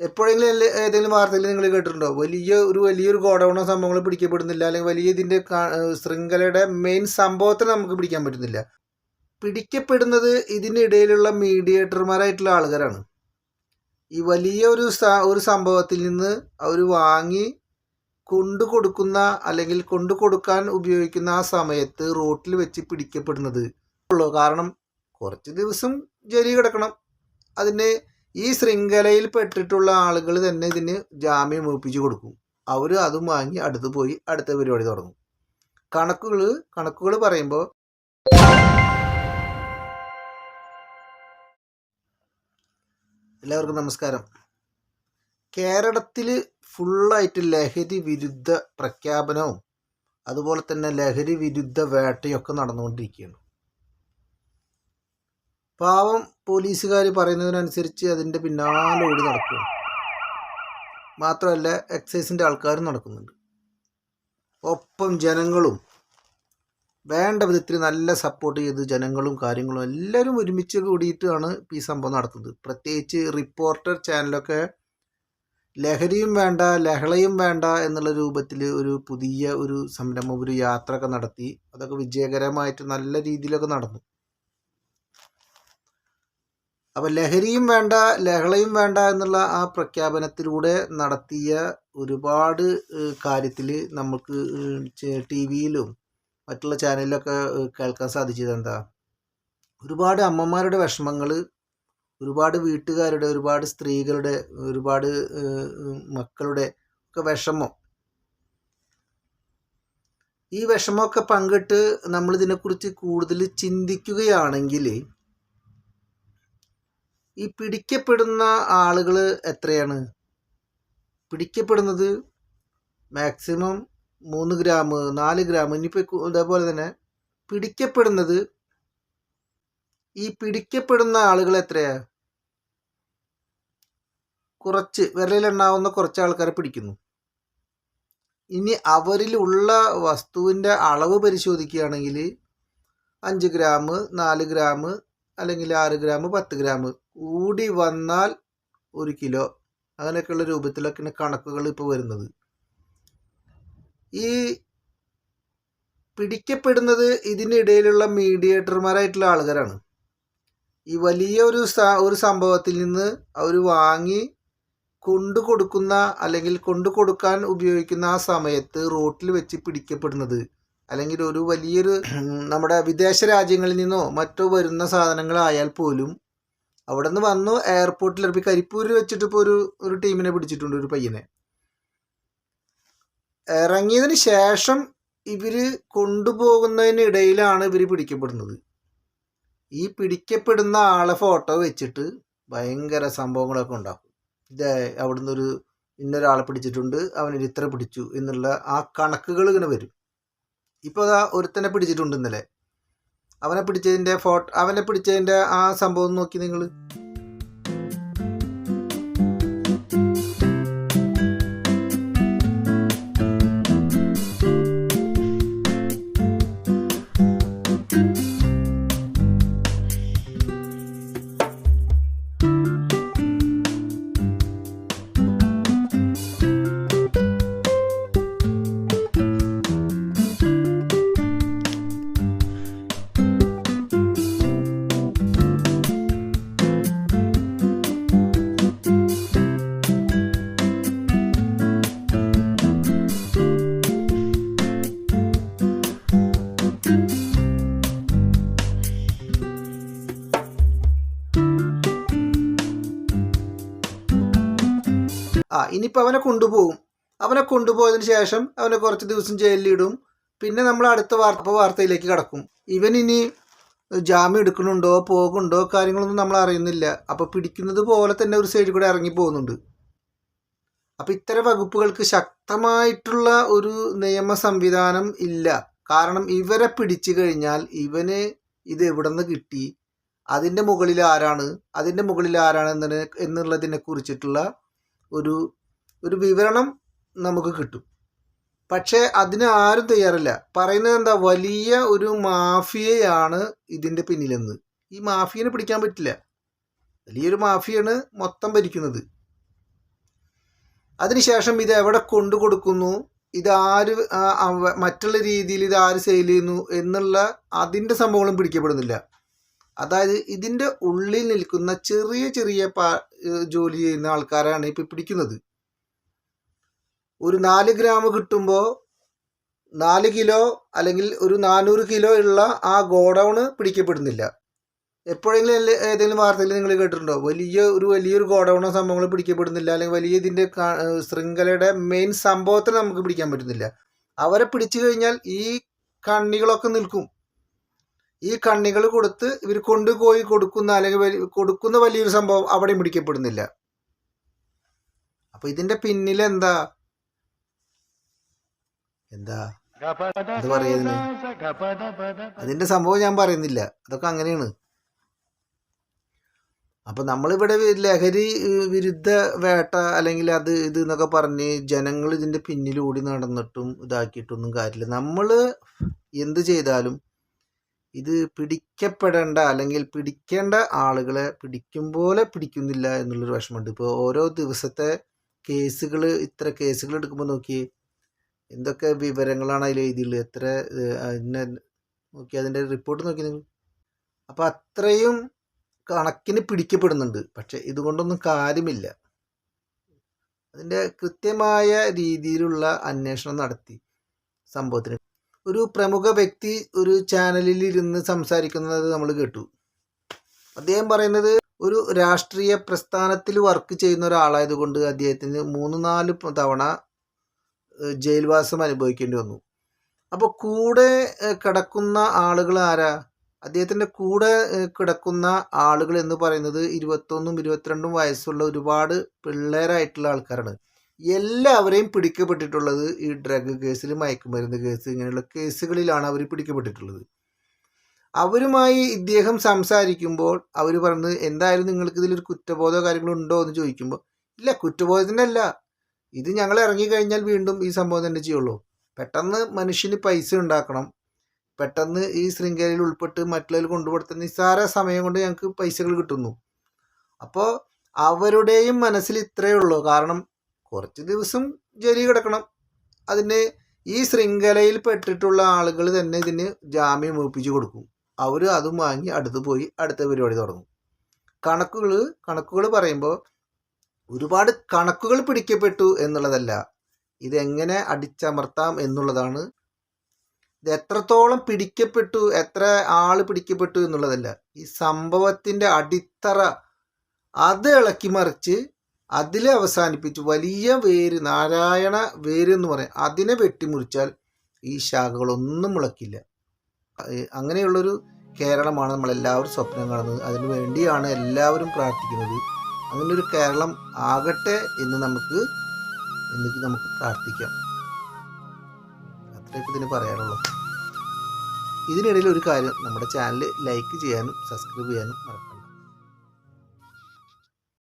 എപ്പോഴെങ്കിലും എല്ലാ ഏതെങ്കിലും വാർത്തയിൽ നിങ്ങൾ കേട്ടിട്ടുണ്ടോ? വലിയ ഒരു വലിയൊരു ഗോഡൗണോ സംഭവങ്ങൾ പിടിക്കപ്പെടുന്നില്ല അല്ലെങ്കിൽ വലിയ ഇതിന്റെ ശൃംഖലയുടെ മെയിൻ സംഭവത്തെ നമുക്ക് പിടിക്കാൻ പറ്റുന്നില്ല. പിടിക്കപ്പെടുന്നത് ഇതിനിടയിലുള്ള മീഡിയേറ്റർമാരായിട്ടുള്ള ആളുകാരാണ് ഈ വലിയ ഒരു ഒരു സംഭവത്തിൽ നിന്ന് അവർ വാങ്ങി കൊണ്ടു കൊടുക്കുന്ന അല്ലെങ്കിൽ കൊണ്ടു കൊടുക്കാൻ ഉപയോഗിക്കുന്ന ആ സമയത്ത് റോട്ടിൽ വെച്ച് പിടിക്കപ്പെടുന്നത് ഉള്ളൂ. കാരണം കുറച്ച് ദിവസം ജയിലിൽ കിടക്കണം. അതിന് ഈ ശൃംഖലയിൽ പെട്ടിട്ടുള്ള ആളുകൾ തന്നെ ഇതിന് ജാമ്യം ഒപ്പിച്ചു കൊടുക്കും. അവർ അതും വാങ്ങി അടുത്ത് പോയി അടുത്ത പരിപാടി തുടങ്ങും. കണക്കുകൾ കണക്കുകൾ പറയുമ്പോൾ എല്ലാവർക്കും നമസ്കാരം. കേരളത്തിൽ ഫുള്ളായിട്ട് ലഹരി വിരുദ്ധ പ്രഖ്യാപനവും അതുപോലെ തന്നെ ലഹരി വിരുദ്ധ വേട്ടയൊക്കെ നടന്നുകൊണ്ടിരിക്കുകയാണ്. പാവം പോലീസുകാർ പറയുന്നതിനനുസരിച്ച് അതിന്റെ പിന്നാലെ ഓടി നടക്കുക മാത്രമല്ല എക്സൈസിന്റെ ആൾക്കാരും നടക്കുന്നുണ്ട്. ഒപ്പം ജനങ്ങളും വേണ്ട വിധത്തിൽ നല്ല സപ്പോർട്ട് ചെയ്ത് ജനങ്ങളും കാര്യങ്ങളും എല്ലാവരും ഒരുമിച്ച് കൂടിയിട്ടാണ് ഈ സംഭവം നടത്തുന്നത്. പ്രത്യേകിച്ച് റിപ്പോർട്ടർ ചാനലൊക്കെ ലഹരിയും വേണ്ട ലഹളയും വേണ്ട എന്നുള്ള രൂപത്തിൽ ഒരു പുതിയ ഒരു സംരംഭം ഒരു യാത്ര ഒക്കെ നടത്തി. അതൊക്കെ വിജയകരമായിട്ട് നല്ല രീതിയിലൊക്കെ നടന്നു. അപ്പം ലഹരിയും വേണ്ട ലഹളയും വേണ്ട എന്നുള്ള ആ പ്രഖ്യാപനത്തിലൂടെ നടത്തിയ ഒരുപാട് കാര്യത്തിൽ നമുക്ക് ടി വിയിലും മറ്റുള്ള ചാനലിലൊക്കെ കേൾക്കാൻ സാധിച്ചത് എന്താ? ഒരുപാട് അമ്മമാരുടെ വിഷമങ്ങൾ ഒരുപാട് വീട്ടുകാരുടെ ഒരുപാട് സ്ത്രീകളുടെ ഒരുപാട് മക്കളുടെ ഒക്കെ വിഷമം. ഈ വിഷമമൊക്കെ പങ്കിട്ട് നമ്മളിതിനെക്കുറിച്ച് കൂടുതൽ ചിന്തിക്കുകയാണെങ്കിൽ ഈ പിടിക്കപ്പെടുന്ന ആളുകൾ എത്രയാണ്? പിടിക്കപ്പെടുന്നത് മാക്സിമം മൂന്ന് ഗ്രാം നാല് ഗ്രാം ഇനിയിപ്പോൾ ഇതേപോലെ തന്നെ പിടിക്കപ്പെടുന്നത് ഈ പിടിക്കപ്പെടുന്ന ആളുകൾ എത്രയാ? കുറച്ച് വിരലിലെണ്ണാവുന്ന കുറച്ച് ആൾക്കാരെ പിടിക്കുന്നു. ഇനി അവരിലുള്ള വസ്തുവിന്റെ അളവ് പരിശോധിക്കുകയാണെങ്കിൽ അഞ്ച് ഗ്രാം നാല് ഗ്രാം അല്ലെങ്കിൽ ആറ് ഗ്രാം പത്ത് ഗ്രാം കൂടി വന്നാൽ ഒരു കിലോ അങ്ങനെയൊക്കെയുള്ള രൂപത്തിലൊക്കെയാണ് കണക്കുകൾ ഇപ്പോൾ വരുന്നത്. ഈ പിടിക്കപ്പെടുന്നത് ഇതിനിടയിലുള്ള മീഡിയേറ്റർമാരായിട്ടുള്ള ആൾക്കാരാണ് ഈ വലിയ ഒരു ഒരു സംഭവത്തിൽ നിന്ന് അവർ വാങ്ങി കൊണ്ടു കൊടുക്കുന്ന അല്ലെങ്കിൽ കൊണ്ടു കൊടുക്കാൻ ഉപയോഗിക്കുന്ന ആ സമയത്ത് റോട്ടിൽ വെച്ച് പിടിക്കപ്പെടുന്നത് അല്ലെങ്കിൽ ഒരു വലിയൊരു നമ്മുടെ വിദേശ രാജ്യങ്ങളിൽ നിന്നോ മറ്റോ വരുന്ന സാധനങ്ങളായാൽ പോലും അവിടെ നിന്ന് വന്നു എയർപോർട്ടിൽ ഇറപ്പി കരിപ്പൂരിൽ വെച്ചിട്ട് ഇപ്പോൾ ഒരു ഒരു ടീമിനെ പിടിച്ചിട്ടുണ്ട് ഒരു പയ്യനെ. ഇറങ്ങിയതിന് ശേഷം ഇവർ കൊണ്ടുപോകുന്നതിനിടയിലാണ് ഇവർ പിടിക്കപ്പെടുന്നത്. ഈ പിടിക്കപ്പെടുന്ന ആളെ ഫോട്ടോ വെച്ചിട്ട് ഭയങ്കര സംഭവങ്ങളൊക്കെ ഉണ്ടാക്കും ഇത് അവിടുന്ന് ഒരു ഇന്നൊരാളെ പിടിച്ചിട്ടുണ്ട് അവനൊരു ഇത്ര പിടിച്ചു എന്നുള്ള ആ കണക്കുകൾ ഇങ്ങനെ വരും. ഇപ്പോൾ അതാ ഒരുത്തനെ പിടിച്ചിട്ടുണ്ട് ഇന്നലെ. അവനെ പിടിച്ചതിന്റെ ഫോട്ടോ അവനെ പിടിച്ചതിന്റെ ആ സംഭവം നോക്കി നിങ്ങൾ ആ ഇനിയിപ്പോൾ അവനെ കൊണ്ടുപോകും. അവനെ കൊണ്ടുപോയതിന് ശേഷം അവനെ കുറച്ച് ദിവസം ജയിലിലിടും പിന്നെ നമ്മൾ അടുത്ത വാർത്ത വാർത്തയിലേക്ക് കടക്കും. ഇവൻ ഇനി ജാമ്യം എടുക്കുന്നുണ്ടോ പോകുന്നുണ്ടോ കാര്യങ്ങളൊന്നും നമ്മൾ അറിയുന്നില്ല. അപ്പോൾ പിടിക്കുന്നത് പോലെ തന്നെ ഒരു സൈഡിൽ കൂടെ ഇറങ്ങി പോകുന്നുണ്ട്. അപ്പോൾ ഇത്തരം വകുപ്പുകൾക്ക് ശക്തമായിട്ടുള്ള ഒരു നിയമ സംവിധാനം ഇല്ല. കാരണം ഇവരെ പിടിച്ചു കഴിഞ്ഞാൽ ഇവന് ഇത് എവിടെ നിന്ന് കിട്ടി? അതിന്റെ മുകളിൽ ആരാണ്? അതിന്റെ മുകളിൽ ആരാണ് എന്നതിനെ എന്നുള്ളതിനെ കുറിച്ചിട്ടുള്ള ഒരു ഒരു വിവരണം നമുക്ക് കിട്ടും. പക്ഷേ അതിന് ആരും തയ്യാറില്ല. പറയുന്നത് എന്താ? വലിയ ഒരു മാഫിയയാണ് ഇതിന്റെ പിന്നിലെന്ന്. ഈ മാഫിയനെ പിടിക്കാൻ പറ്റില്ല. വലിയൊരു മാഫിയാണ് മൊത്തം ഭരിക്കുന്നത്. അതിനുശേഷം ഇത് എവിടെ കൊണ്ടു കൊടുക്കുന്നു? ഇത് ആര് മറ്റുള്ള രീതിയിൽ ഇത് ആര് സെയിൽ ചെയ്യുന്നു എന്നുള്ള അതിന്റെ സംഭവങ്ങളും പിടിക്കപ്പെടുന്നില്ല. അതായത് ഇതിന്റെ ഉള്ളിൽ നിൽക്കുന്ന ചെറിയ ചെറിയ ജോലി ചെയ്യുന്ന ആൾക്കാരാണ് ഇപ്പം പിടിക്കുന്നത്. ഒരു നാല് ഗ്രാം കിട്ടുമ്പോൾ നാല് കിലോ അല്ലെങ്കിൽ ഒരു നാനൂറ് കിലോ ഉള്ള ആ ഗോഡൗൺ പിടിക്കപ്പെടുന്നില്ല. എപ്പോഴെങ്കിലും ഏതെങ്കിലും വാർത്തയിൽ നിങ്ങൾ കേട്ടിട്ടുണ്ടോ? വലിയ ഒരു വലിയൊരു ഗോഡൗണോ സംഭവങ്ങൾ പിടിക്കപ്പെടുന്നില്ല അല്ലെങ്കിൽ വലിയ ഇതിന്റെ ശൃംഖലയുടെ മെയിൻ സംഭവത്തിന് നമുക്ക് പിടിക്കാൻ പറ്റുന്നില്ല. അവരെ പിടിച്ചു കഴിഞ്ഞാൽ ഈ കണ്ണികളൊക്കെ നിൽക്കും. ഈ കണ്ണികൾ കൊടുത്ത് ഇവർ കൊണ്ടുപോയി കൊടുക്കുന്ന അല്ലെങ്കിൽ കൊടുക്കുന്ന വലിയൊരു സംഭവം അവിടെ പിടിക്കപ്പെടുന്നില്ല അപ്പൊ ഇതിന്റെ പിന്നിൽ എന്താ? എന്താ? അത് പറയുന്നത് അതിന്റെ സംഭവം ഞാൻ പറയുന്നില്ല. അതൊക്കെ അങ്ങനെയാണ്. അപ്പൊ നമ്മളിവിടെ ലഹരി വിരുദ്ധ വേട്ട അല്ലെങ്കിൽ അത് ഇത് എന്നൊക്കെ പറഞ്ഞ് ജനങ്ങൾ ഇതിന്റെ പിന്നിലൂടി നടന്നിട്ടും ഇതാക്കിയിട്ടൊന്നും കാര്യമില്ല. നമ്മൾ എന്ത് ചെയ്താലും ഇത് പിടിക്കപ്പെടേണ്ട അല്ലെങ്കിൽ പിടിക്കേണ്ട ആളുകളെ പിടിക്കും പോലെ പിടിക്കുന്നില്ല എന്നുള്ളൊരു വിഷമമുണ്ട്. ഇപ്പോൾ ഓരോ ദിവസത്തെ കേസുകൾ ഇത്ര കേസുകൾ എടുക്കുമ്പോൾ നോക്കി എന്തൊക്കെ വിവരങ്ങളാണ് അതിൽ എഴുതിയുള്ളത്? എത്ര അതിനെ നോക്കി അതിന്റെ റിപ്പോർട്ട് നോക്കി നിങ്ങൾ. അപ്പോൾ അത്രയും കണക്കിന് പിടിക്കപ്പെടുന്നുണ്ട്. പക്ഷേ ഇതുകൊണ്ടൊന്നും കാര്യമില്ല. അതിന്റെ കൃത്യമായ രീതിയിലുള്ള അന്വേഷണം നടത്തി സംഭവത്തിന് ഒരു പ്രമുഖ വ്യക്തി ഒരു ചാനലിൽ ഇരുന്ന് സംസാരിക്കുന്നത് നമ്മൾ കേട്ടു. അദ്ദേഹം പറയുന്നത് ഒരു രാഷ്ട്രീയ പ്രസ്ഥാനത്തിൽ വർക്ക് ചെയ്യുന്ന ഒരാളായതുകൊണ്ട് അദ്ദേഹത്തിന് മൂന്ന് നാല് തവണ ജയിൽവാസം അനുഭവിക്കേണ്ടി വന്നു. അപ്പോൾ കൂടെ കിടക്കുന്ന ആളുകൾ ആരാ? അദ്ദേഹത്തിന്റെ കൂടെ കിടക്കുന്ന ആളുകൾ എന്ന് പറയുന്നത് ഇരുപത്തൊന്നും ഇരുപത്തിരണ്ടും വയസ്സുള്ള ഒരുപാട് പിള്ളേരായിട്ടുള്ള ആൾക്കാരാണ്. എല്ലാവരെയും പിടിക്കപ്പെട്ടിട്ടുള്ളത് ഈ ഡ്രഗ് കേസിൽ മയക്കുമരുന്ന് കേസ് ഇങ്ങനെയുള്ള കേസുകളിലാണ് അവർ പിടിക്കപ്പെട്ടിട്ടുള്ളത്. അവരുമായി ഇദ്ദേഹം സംസാരിക്കുമ്പോൾ അവർ പറഞ്ഞ് എന്തായാലും നിങ്ങൾക്ക് ഇതിലൊരു കുറ്റബോധമോ കാര്യങ്ങളോ ഉണ്ടോ എന്ന് ചോദിക്കുമ്പോൾ ഇല്ല കുറ്റബോധത്തിന്റെ അല്ല. ഇത് ഞങ്ങൾ ഇറങ്ങിക്കഴിഞ്ഞാൽ വീണ്ടും ഈ സംഭവം തന്നെ ചെയ്യുള്ളൂ. പെട്ടെന്ന് മനുഷ്യന് പൈസ ഉണ്ടാക്കണം. പെട്ടെന്ന് ഈ ശൃംഖലയിൽ ഉൾപ്പെട്ട് മറ്റുള്ളവർ കൊണ്ടുപോടുത്ത നിസ്സാര സമയം കൊണ്ട് ഞങ്ങൾക്ക് പൈസകൾ കിട്ടുന്നു. അപ്പോൾ അവരുടെയും മനസ്സിൽ ഇത്രയേ ഉള്ളൂ. കാരണം കുറച്ച് ദിവസം ജയിലിൽ കിടക്കണം. അതിന് ഈ ശൃംഖലയിൽ പെട്ടിട്ടുള്ള ആളുകൾ തന്നെ ഇതിന് ജാമ്യം ഒപ്പിച്ച് കൊടുക്കും. അവർ അതും വാങ്ങി അടുത്ത് പോയി അടുത്ത പരിപാടി തുടങ്ങും. കണക്കുകൾ കണക്കുകൾ പറയുമ്പോൾ ഒരുപാട് കണക്കുകൾ പിടിക്കപ്പെട്ടു എന്നുള്ളതല്ല. ഇതെങ്ങനെ അടിച്ചമർത്താം എന്നുള്ളതാണ്. ഇത് എത്രത്തോളം പിടിക്കപ്പെട്ടു എത്ര ആൾ പിടിക്കപ്പെട്ടു എന്നുള്ളതല്ല. ഈ സംഭവത്തിന്റെ അടിത്തറ അത് ഇളക്കി മറിച്ച് അതിലെ അവസാനിപ്പിച്ച് വലിയ വേര് നാരായണ വേര് എന്ന് പറയാം. അതിനെ വെട്ടിമുറിച്ചാൽ ഈ ശാഖകളൊന്നും മുളക്കില്ല അങ്ങനെയുള്ളൊരു കേരളമാണ് നമ്മളെല്ലാവരും സ്വപ്നം കാണുന്നത്. അതിനു വേണ്ടിയാണ് എല്ലാവരും പ്രാർത്ഥിക്കുന്നത്. അങ്ങനെ ഒരു കേരളം ആകട്ടെ എന്ന് നമുക്ക് എന്നിട്ട് നമുക്ക് പ്രാർത്ഥിക്കാം. അത്രയൊക്കെ ഇതിന് പറയാനുള്ളൂ. ഇതിനിടയിൽ ഒരു കാര്യം നമ്മുടെ ചാനൽ ലൈക്ക് ചെയ്യാനും സബ്സ്ക്രൈബ് ചെയ്യാനും മറക്കണം